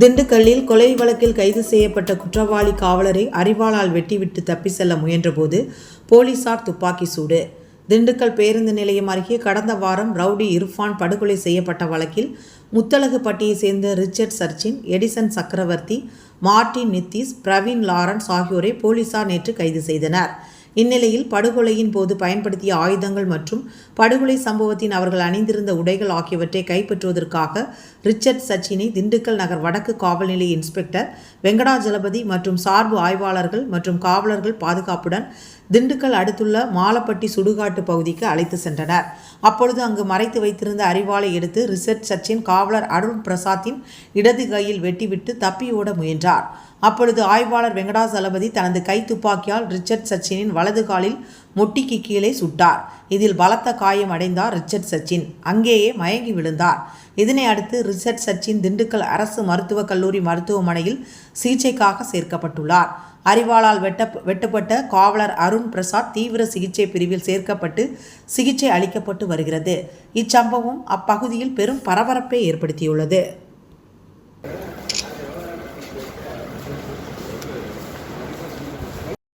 திண்டுக்கல்லில் கொலை வழக்கில் கைது செய்யப்பட்ட குற்றவாளி காவலரை அரிவாளால் வெட்டிவிட்டு தப்பி செல்ல முயன்றபோது போலீசார் துப்பாக்கி சூடு. திண்டுக்கல் பேருந்து நிலையம் அருகே கடந்த வாரம் ரவுடி இர்ஃபான் படுகொலை செய்யப்பட்ட வழக்கில் முத்தலகுப்பட்டியை சேர்ந்த Richard சர்ச்சின் Edison Chakravarthy Martin Nithish Praveen Lawrence ஆகியோரை போலீசார் நேற்று கைது செய்தனர். இந்நிலையில் படுகொலையின் போது பயன்படுத்திய ஆயுதங்கள் மற்றும் படுகொலை சம்பவத்தின் அவர்கள் அணிந்திருந்த உடைகள் ஆகியவற்றை கைப்பற்றுவதற்காக ரிச்சர்ட் சச்சினை திண்டுக்கல் நகர் வடக்கு காவல் நிலைய இன்ஸ்பெக்டர் வெங்கடாஜலபதி மற்றும் சார்பு ஆய்வாளர்கள் மற்றும் காவலர்கள் பாதுகாப்புடன் திண்டுக்கல் அடுத்துள்ள மாலப்பட்டி சுடுகாட்டு பகுதிக்கு அழைத்து சென்றனர். அப்பொழுது அங்கு மறைத்து வைத்திருந்த அறிவாளை எடுத்து ரிசர்ட் சச்சின் காவலர் அருண் பிரசாத்தின் இடது கையில் வெட்டிவிட்டு தப்பியோட முயன்றார். அப்பொழுது ஆய்வாளர் வெங்கடாசலபதி தனது கை துப்பாக்கியால் ரிச்சர்ட் சச்சினின் வலது காலில் முட்டிக்கு கீழே சுட்டார். இதில் பலத்த காயம் அடைந்தார் ரிச்சர்ட் சச்சின். அங்கேயே மயங்கி விழுந்தார். இதனை அடுத்து ரிச்சர்ட் சச்சின் திண்டுக்கல் அரசு மருத்துவக் கல்லூரி மருத்துவமனையில் சிகிச்சைக்காக சேர்க்கப்பட்டுள்ளார். அறிவாளால் வெட்ட வெட்டப்பட்ட காவலர் அருண் பிரசாத் தீவிர சிகிச்சை பிரிவில் சேர்க்கப்பட்டு சிகிச்சை அளிக்கப்பட்டு வருகிறது. இச்சம்பவம் அப்பகுதியில் பெரும் பரபரப்பை ஏற்படுத்தியுள்ளது.